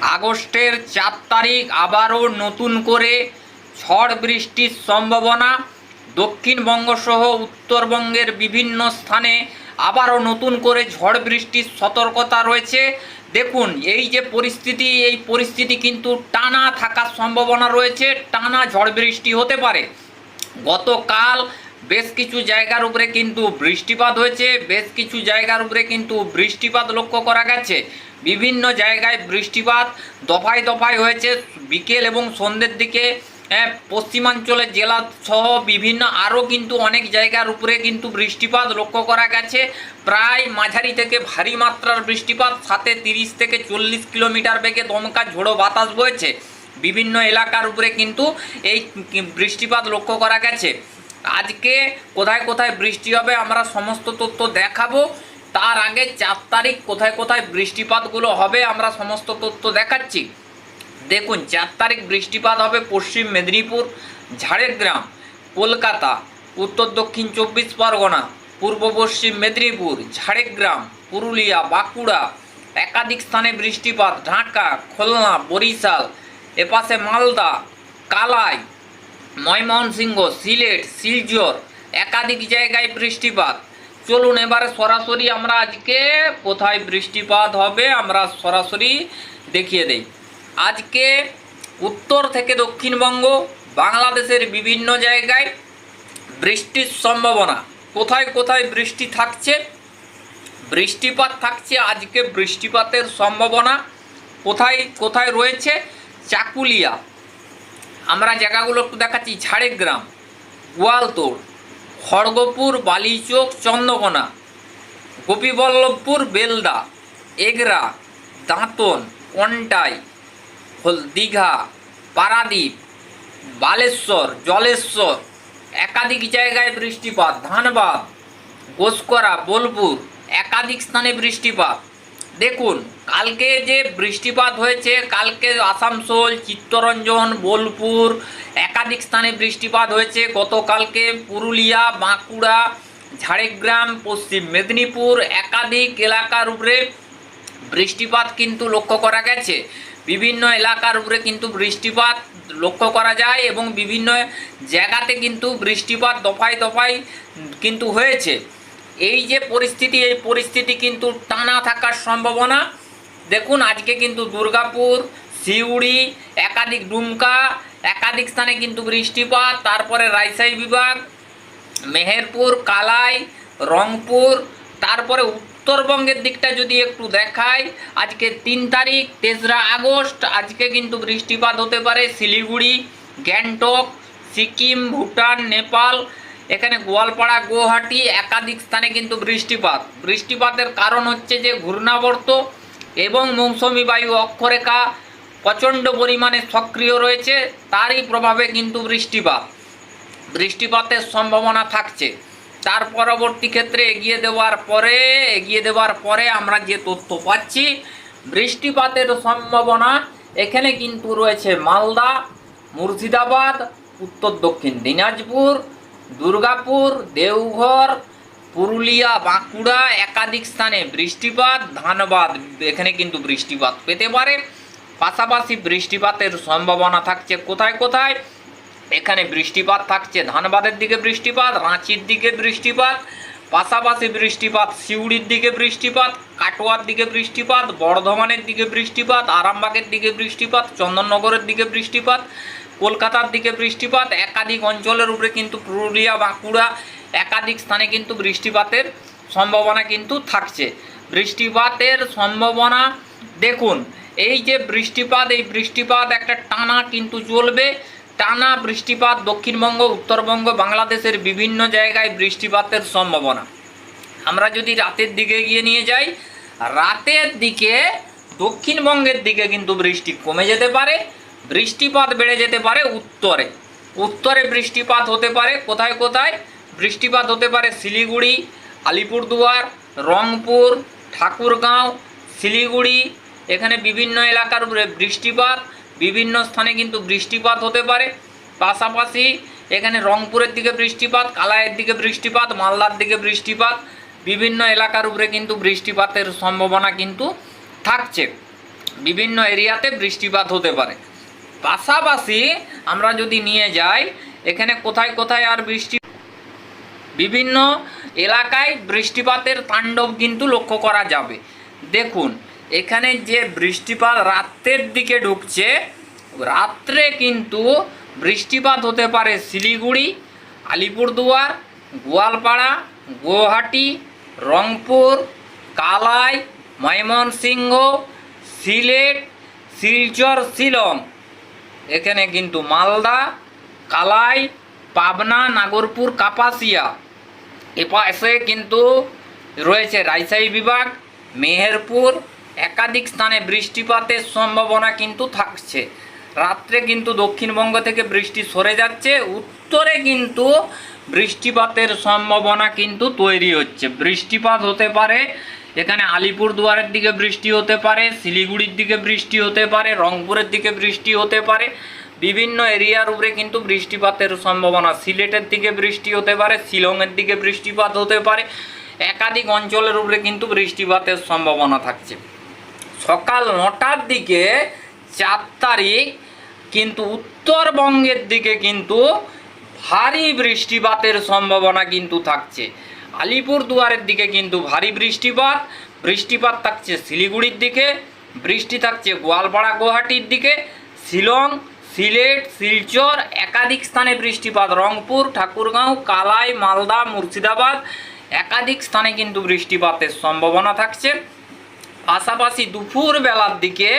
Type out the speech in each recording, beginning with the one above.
আগস্টের চার তারিখ আবারও নতুন করে ঝড় বৃষ্টির সম্ভাবনা। দক্ষিণবঙ্গ সহ উত্তরবঙ্গের বিভিন্ন স্থানে আবারও নতুন করে ঝড় বৃষ্টির সতর্কতা রয়েছে। দেখুন, এই যে পরিস্থিতি, এই পরিস্থিতি কিন্তু টানা থাকার সম্ভাবনা রয়েছে। টানা ঝড় বৃষ্টি হতে পারে। গতকাল বেশ কিছু জায়গার উপরে কিন্তু বৃষ্টিপাত হয়েছে বেশ কিছু জায়গার উপরে কিন্তু বৃষ্টিপাত লক্ষ্য করা গেছে। বিভিন্ন জায়গায় বৃষ্টিপাত দফায় দফায় হয়েছে বিকেল এবং সন্ধ্যের দিকে হ্যাঁ, পশ্চিমাঞ্চলের জেলা সহ বিভিন্ন আরও কিন্তু অনেক জায়গার উপরে কিন্তু বৃষ্টিপাত লক্ষ্য করা গেছে। প্রায় মাঝারি থেকে ভারী মাত্রার বৃষ্টিপাত সাথে তিরিশ থেকে চল্লিশ কিলোমিটার বেগে দমকা ঝোড়ো বাতাস বয়েছে বিভিন্ন এলাকার উপরে কিন্তু এই বৃষ্টিপাত লক্ষ্য করা গেছে। আজকে কোথায় কোথায় বৃষ্টি হবে আমরা সমস্ত তথ্য দেখাবো। তার আগে চার তারিখ কোথায় কোথায় বৃষ্টিপাতগুলো হবে আমরা সমস্ত তথ্য দেখাচ্ছি। দেখুন, চার তারিখ বৃষ্টিপাত হবে পশ্চিম মেদিনীপুর, ঝাড়গ্রাম, কলকাতা, উত্তর দক্ষিণ চব্বিশ পরগনা, পূর্ব পশ্চিম মেদিনীপুর, ঝাড়গ্রাম, পুরুলিয়া, বাঁকুড়া, একাধিক স্থানে বৃষ্টিপাত, ঢাকা, খুলনা, বরিশাল, এপাশে মালদা, কালাই ময়মনসিংহ, সিলেট, শিলচর, একাধিক জায়গায় বৃষ্টিপাত। চলুন এবারে সরাসরি আমরা আজকে কোথায় বৃষ্টিপাত হবে আমরা সরাসরি দেখিয়ে দেই। আজকে উত্তর থেকে দক্ষিণবঙ্গ, বাংলাদেশের বিভিন্ন জায়গায় বৃষ্টির সম্ভাবনা। কোথায় কোথায় বৃষ্টি থাকছে? বৃষ্টিপাত থাকছে আজকে বৃষ্টিপাতের সম্ভাবনা। কোথায় কোথায় রয়েছে? চাকুলিয়া। আমরা জায়গাগুলো একটু দেখাচ্ছি। ঝাড়গ্রাম গোয়ালতোড় খড়গপুর, বালিচোক, চন্দ্রকোনা, গোপীবল্লভপুর, বেলদা, এগরা, দাঁতন, কন্টাই দীঘা, পারাদ্বীপ, বালেশ্বর, জলেশ্বর, একাধিক জায়গায় বৃষ্টিপাত, ধানবাদ, গোসকরা, বোলপুর, একাধিক স্থানে বৃষ্টিপাত। দেখুন, কালকে যে বৃষ্টিপাত হয়েছে, কালকে আসানসোল, চিত্তরঞ্জন, বোলপুর, একাধিক স্থানে বৃষ্টিপাত হয়েছে। গতকালকে পুরুলিয়া, বাঁকুড়া, ঝাড়গ্রাম, পশ্চিম মেদিনীপুর একাধিক এলাকার উপরে বৃষ্টিপাত কিন্তু লক্ষ্য করা গেছে। বিভিন্ন এলাকার উপরে কিন্তু বৃষ্টিপাত লক্ষ্য করা যায় এবং বিভিন্ন জায়গাতে কিন্তু বৃষ্টিপাত দফায় দফায় কিন্তু হয়েছে। এই যে পরিস্থিতি, এই পরিস্থিতি কিন্তু টানা থাকার সম্ভাবনা। দেখুন, আজকে কিন্তু দুর্গাপুর, সিউড়ি, একাধিক ডুমকা, একাধিক স্থানে কিন্তু বৃষ্টিপাত, তারপরে রাজশাহী বিভাগ, মেহেরপুর, কালাই, রংপুর, তারপরে উত্তরবঙ্গের দিকটা যদি একটু দেখাই, আজকে তিন তারিখ, তেসরা আগস্ট, আজকে কিন্তু বৃষ্টিপাত হতে পারে শিলিগুড়ি, গ্যাংটক, সিকিম, ভুটান, নেপাল এখানে গোয়ালপাড়া, গুয়াহাটি একাধিক স্থানে কিন্তু বৃষ্টিপাত। বৃষ্টিপাতের কারণ হচ্ছে যে ঘূর্ণাবর্ত এবং মৌসুমি বায়ু অক্ষরেখা প্রচণ্ড পরিমাণে সক্রিয় রয়েছে, তারই প্রভাবে কিন্তু বৃষ্টিপাত। বৃষ্টিপাতের সম্ভাবনা থাকছে। তার পরবর্তী ক্ষেত্রে এগিয়ে দেওয়ার পরে, এগিয়ে দেওয়ার পরে আমরা যে তথ্য পাচ্ছি, বৃষ্টিপাতের সম্ভাবনা এখানে কিন্তু রয়েছে মালদা, মুর্শিদাবাদ, উত্তর দক্ষিণ দিনাজপুর দুর্গাপুর, দেওঘর, পুরুলিয়া, বাঁকুড়া একাধিক স্থানে বৃষ্টিপাত, ধানবাদ এখানে কিন্তু বৃষ্টিপাত পেতে পারে। পাশাপাশি বৃষ্টিপাতের সম্ভাবনা থাকছে কোথায় কোথায়? এখানে বৃষ্টিপাত থাকছে ধানবাদের দিকে বৃষ্টিপাত, রাঁচির দিকে বৃষ্টিপাত, পাশাপাশি বৃষ্টিপাত সিউড়ির দিকে বৃষ্টিপাত, কাটোয়ার দিকে বৃষ্টিপাত, বর্ধমানের দিকে বৃষ্টিপাত, আরামবাগের দিকে বৃষ্টিপাত, চন্দননগরের দিকে বৃষ্টিপাত কলকাতার দিকে বৃষ্টিপাত, একাধিক অঞ্চলের উপরে কিন্তু পুরুলিয়া, বাঁকুড়া একাধিক স্থানে কিন্তু বৃষ্টিপাতের সম্ভাবনা কিন্তু থাকছে। বৃষ্টিপাতের সম্ভাবনা, দেখুন, এই যে বৃষ্টিপাত, এই বৃষ্টিপাত একটা টানা কিন্তু চলবে। টানা বৃষ্টিপাত দক্ষিণবঙ্গ, উত্তরবঙ্গ, বাংলাদেশের বিভিন্ন জায়গায় বৃষ্টিপাতের সম্ভাবনা। আমরা যদি রাতের দিকে গিয়ে নিয়ে যাই, রাতের দিকে দক্ষিণবঙ্গের দিকে কিন্তু বৃষ্টি কমে যেতে পারে। বৃষ্টিপাত বেড়ে যেতে পারে উত্তরে। উত্তরে বৃষ্টিপাত হতে পারে কোথায় কোথায়? বৃষ্টিপাত হতে পারে শিলিগুড়ি, আলিপুরদুয়ার, রংপুর, ঠাকুরগাঁও, শিলিগুড়ি। এখানে বিভিন্ন এলাকার উপরে বৃষ্টিপাত, বিভিন্ন স্থানে কিন্তু বৃষ্টিপাত হতে পারে। পাশাপাশি এখানে রংপুরের দিকে বৃষ্টিপাত, কালাইয়ের দিকে বৃষ্টিপাত, মালদার দিকে বৃষ্টিপাত, বিভিন্ন এলাকার উপরে কিন্তু বৃষ্টিপাতের সম্ভাবনা কিন্তু থাকছে। বিভিন্ন এরিয়াতে বৃষ্টিপাত হতে পারে। পাশাপাশি আমরা যদি নিয়ে যাই, এখানে কোথায় কোথায় আর বৃষ্টি বিভিন্ন এলাকায় বৃষ্টিপাতের তাণ্ডব কিন্তু লক্ষ্য করা যাবে। দেখুন, এখানে যে বৃষ্টিপাত রাত্রের দিকে ঢুকছে, রাত্রে কিন্তু বৃষ্টিপাত হতে পারে শিলিগুড়ি, আলিপুরদুয়ার, গোয়ালপাড়া, গুয়াহাটি, রংপুর, কালাই, ময়মনসিংহ, সিলেট, শিলচর, শিলং। এখানে কিন্তু মালদা, কালাই, পাবনা, নাগরপুর, কাপাসিয়া। এপাশে কিন্তু রয়েছে রাজশাহী বিভাগ, মেহেরপুর। একাধিক স্থানে বৃষ্টিপাতের সম্ভাবনা কিন্তু থাকছে। রাত্রে কিন্তু দক্ষিণবঙ্গ থেকে বৃষ্টি সরে যাচ্ছে। উত্তরে কিন্তু বৃষ্টিপাতের সম্ভাবনা কিন্তু তৈরি হচ্ছে। বৃষ্টিপাত হতে পারে এখানে আলিপুর দুয়ারের দিকে বৃষ্টি হতে পারে, শিলিগুড়ির দিকে বৃষ্টি হতে পারে, রংপুরের দিকে বৃষ্টি হতে পারে। বিভিন্ন এরিয়ার উপরে কিন্তু বৃষ্টিপাতের সম্ভাবনা। সিলেটের দিকে বৃষ্টি হতে পারে, শিলংয়ের দিকে বৃষ্টিপাত হতে পারে। একাধিক অঞ্চলের উপরে কিন্তু বৃষ্টিপাতের সম্ভাবনা থাকছে। সকাল নটার দিকে চার তারিখ কিন্তু উত্তরবঙ্গের দিকে কিন্তু ভারী বৃষ্টিপাতের সম্ভাবনা কিন্তু থাকছে। আলিপুর দুয়ারের দিকে কিন্তু ভারী বৃষ্টিপাত। বৃষ্টিপাত থাকছে শিলিগুড়ির দিকে, বৃষ্টি থাকছে গোয়ালপাড়া গুয়াহাটির দিকে, শিলং, সিলেট, শিলচর, একাধিক স্থানে বৃষ্টিপাত, রংপুর, ঠাকুরগাঁও, কালাই, মালদা, মুর্শিদাবাদ, একাধিক স্থানে কিন্তু বৃষ্টিপাতের সম্ভাবনা থাকছে। পাশাপাশি দুপুর বেলার দিকে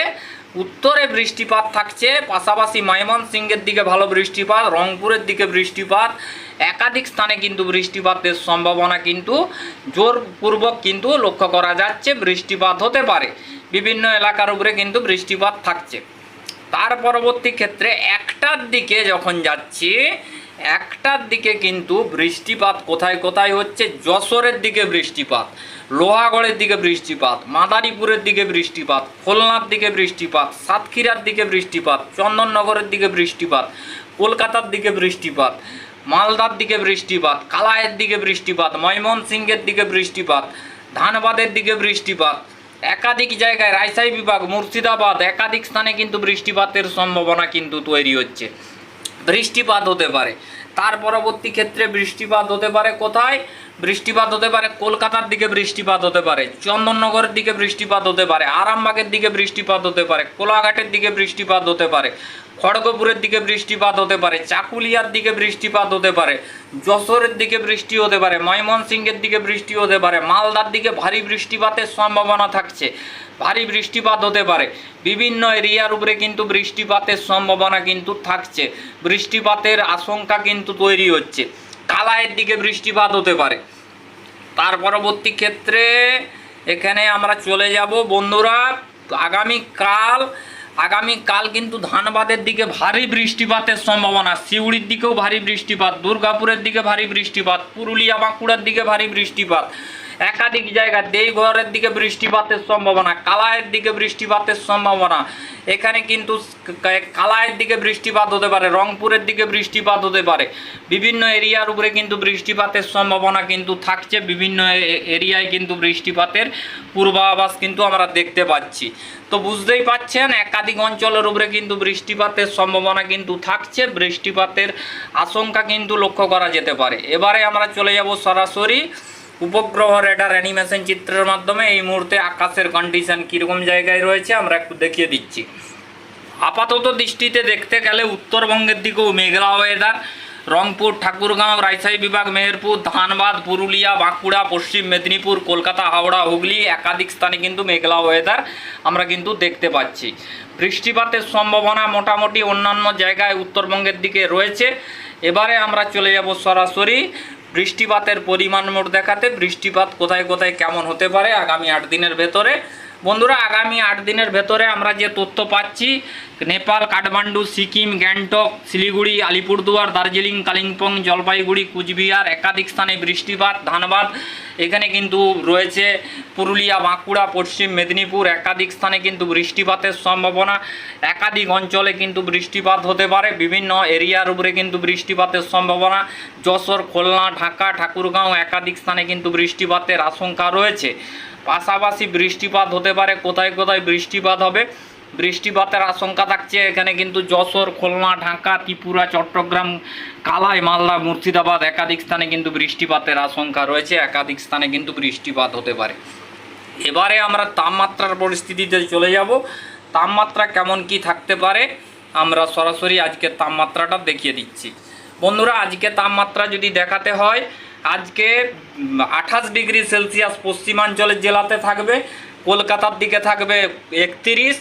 উত্তরে বৃষ্টিপাত থাকছে, পাশাপাশি ময়মনসিংহের দিকে ভালো বৃষ্টিপাত, রংপুরের দিকে বৃষ্টিপাত একাধিক স্থানে কিন্তু বৃষ্টিপাতের সম্ভাবনা কিন্তু জোরপূর্বক কিন্তু লক্ষ্য করা যাচ্ছে, বৃষ্টিপাত হতে পারে। বিভিন্ন এলাকার উপরে কিন্তু বৃষ্টিপাত থাকছে। তার পরবর্তী ক্ষেত্রে একটার দিকে যখন যাচ্ছি, একটার দিকে কিন্তু বৃষ্টিপাত কোথায় কোথায় হচ্ছে? যশোরের দিকে বৃষ্টিপাত, লোহাগড়ের দিকে বৃষ্টিপাত, মাদারীপুরের দিকে বৃষ্টিপাত, খুলনার দিকে বৃষ্টিপাত, সাতক্ষীরার দিকে বৃষ্টিপাত, চন্দননগরের দিকে বৃষ্টিপাত, কলকাতার দিকে বৃষ্টিপাত। মালদার দিকে বৃষ্টিপাত কালায়ের দিকে বৃষ্টিপাত, ময়মনসিংহের দিকে বৃষ্টিপাত, ধানবাদের দিকে বৃষ্টিপাত। একাধিক জায়গায় রাজশাহী বিভাগ, মুর্শিদাবাদ একাধিক স্থানে কিন্তু বৃষ্টিপাতের সম্ভাবনা কিন্তু তৈরি হচ্ছে। বৃষ্টিপাত হতে পারে। তার পরবর্তী ক্ষেত্রে বৃষ্টিপাত হতে পারে। কোথায়? বৃষ্টিপাত হতে পারে কলকাতার দিকে বৃষ্টিপাত হতে পারে, চন্দননগরের দিকে বৃষ্টিপাত হতে পারে, আরামবাগের দিকে বৃষ্টিপাত হতে পারে, কোলাঘাটের দিকে বৃষ্টিপাত হতে পারে, খড়গপুরের দিকে বৃষ্টিপাত হতে পারে, চাকুলিয়ার দিকে বৃষ্টিপাত হতে পারে, যশোরের দিকে বৃষ্টি হতে পারে, ময়মনসিংহের দিকে বৃষ্টি হতে পারে, মালদার দিকে ভারী বৃষ্টিপাতের সম্ভাবনা থাকছে। ভারী বৃষ্টিপাত হতে পারে। বিভিন্ন এরিয়ার উপরে কিন্তু বৃষ্টিপাতের সম্ভাবনা কিন্তু থাকছে। বৃষ্টিপাতের আশঙ্কা কিন্তু তৈরি হচ্ছে। কালায়ের দিকে বৃষ্টিপাত হতে পারে। তার পরবর্তী ক্ষেত্রে এখানে আমরা চলে যাব। বন্ধুরা, আগামীকাল আগামীকাল কিন্তু ধানবাদের দিকে ভারী বৃষ্টিপাতের সম্ভাবনা। সিউড়ির দিকেও ভারী বৃষ্টিপাত, দুর্গাপুরের দিকে ভারী বৃষ্টিপাত, পুরুলিয়া বাঁকুড়ার দিকে ভারী বৃষ্টিপাত। একাধিক জায়গা দেইঘরের দিকে বৃষ্টিপাতের সম্ভাবনা কালায়ের দিকে বৃষ্টিপাতের সম্ভাবনা। এখানে কিন্তু কালায়ের দিকে বৃষ্টিপাত হতে পারে, রংপুরের দিকে বৃষ্টিপাত হতে পারে। বিভিন্ন এরিয়ার উপরে কিন্তু বৃষ্টিপাতের সম্ভাবনা কিন্তু থাকছে, বিভিন্ন এরিয়ায় কিন্তু বৃষ্টিপাতের পূর্বাভাস কিন্তু আমরা দেখতে পাচ্ছি। তো বুঝতেই পাচ্ছেন, একাধিক অঞ্চলের উপরে কিন্তু বৃষ্টিপাতের সম্ভাবনা কিন্তু থাকছে, বৃষ্টিপাতের আশঙ্কা কিন্তু লক্ষ্য করা যেতে পারে। এবারে আমরা চলে যাব সরাসরি উপগ্রহ রেডার অ্যানিমেশন চিত্রের মাধ্যমে এই মুহূর্তে আকাশের কন্ডিশন কীরকম জায়গায় রয়েছে আমরা একটু দেখিয়ে দিচ্ছি। আপাতত দৃষ্টিতে দেখতে গেলে উত্তরবঙ্গের দিকেও মেঘলা ওয়েদার রংপুর, ঠাকুরগাঁও, রাজশাহী বিভাগ, মেহেরপুর, ধানবাদ, পুরুলিয়া, বাঁকুড়া, পশ্চিম মেদিনীপুর, কলকাতা, হাওড়া, হুগলি একাধিক স্থানে কিন্তু মেঘলা ওয়েদার আমরা কিন্তু দেখতে পাচ্ছি। বৃষ্টিপাতের সম্ভাবনা মোটামুটি অন্যান্য জায়গায় উত্তরবঙ্গের দিকে রয়েছে। এবারে আমরা চলে যাব সরাসরি বৃষ্টিপাতের পরিমাণ মোট দেখাতে বৃষ্টিপাত কোথায় কোথায় কেমন হতে পারে আগামী আট দিনের ভেতরে বন্ধুরা, আগামী আট দিনের ভেতরে আমরা যে তথ্য পাচ্ছি, নেপাল, কাঠমান্ডু, সিকিম, গ্যাংটক, শিলিগুড়ি, আলিপুরদুয়ার, দার্জিলিং, কালিম্পং, জলপাইগুড়ি, কুচবিহার, একাধিক স্থানে বৃষ্টিপাত, ধানবাদ, এখানে কিন্তু রয়েছে পুরুলিয়া, বাঁকুড়া, পশ্চিম মেদিনীপুর, একাধিক স্থানে কিন্তু বৃষ্টিপাতের সম্ভাবনা, একাধিক অঞ্চলে কিন্তু বৃষ্টিপাত হতে পারে, বিভিন্ন এরিয়ার উপরে কিন্তু বৃষ্টিপাতের সম্ভাবনা, যশোর, খুলনা, ঢাকা, ঠাকুরগাঁও, একাধিক স্থানে কিন্তু বৃষ্টিপাতের আশঙ্কা রয়েছে। পাশাপাশি বৃষ্টিপাত হতে পারে। কোথায় কোথায় বৃষ্টিপাত হবে? বৃষ্টিপাতের আশঙ্কা থাকছে এখানে কিন্তু যশোর, খুলনা, ঢাকা, ত্রিপুরা, চট্টগ্রাম, কালাই, মালদা, মুর্শিদাবাদ একাধিক স্থানে কিন্তু বৃষ্টিপাতের আশঙ্কা রয়েছে। একাধিক স্থানে কিন্তু বৃষ্টিপাত হতে পারে। এবারে আমরা তাপমাত্রার পরিস্থিতিতে চলে যাব। তাপমাত্রা কেমন কি থাকতে পারে, আমরা সরাসরি আজকে তাপমাত্রাটা দেখিয়ে দিচ্ছি। বন্ধুরা, আজকে তাপমাত্রা যদি দেখাতে হয় আজকে আঠাশ ডিগ্রি সেলসিয়াস পশ্চিমাঞ্চলের জেলাতে থাকবে, কলকাতার দিকে থাকবে একত্রিশ,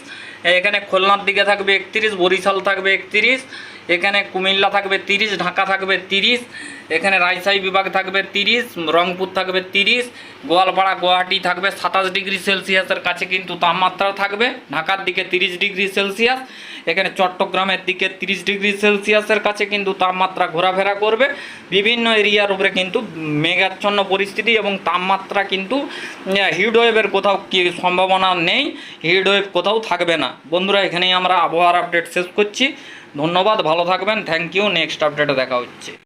এখানে খুলনার দিকে থাকবে একত্রিশ, বরিশাল থাকবে একত্রিশ এখানে কুমিল্লা থাকবে তিরিশ, ঢাকা থাকবে তিরিশ, এখানে রাজশাহী বিভাগ থাকবে তিরিশ, রংপুর থাকবে তিরিশ, গোয়ালপাড়া, গুয়াহাটি থাকবে সাতাশ ডিগ্রি সেলসিয়াসের কাছে কিন্তু তাপমাত্রা থাকবে। ঢাকার দিকে তিরিশ ডিগ্রি সেলসিয়াস, এখানে চট্টগ্রামের দিকে তিরিশ ডিগ্রি সেলসিয়াসের কাছে কিন্তু তাপমাত্রা ঘোরাফেরা করবে। বিভিন্ন এরিয়ার উপরে কিন্তু মেঘাচ্ছন্ন পরিস্থিতি এবং তাপমাত্রা কিন্তু হিটওয়েভের কোথাও কি সম্ভাবনা নেই হিটওয়েভ কোথাও থাকবে না। বন্ধুরা, এখানেই আমরা আবহাওয়ার আপডেট শেষ করছি। ধন্যবাদ ভালো থাকবেন থ্যাংক ইউ নেক্সট আপডেটে দেখা হচ্ছে।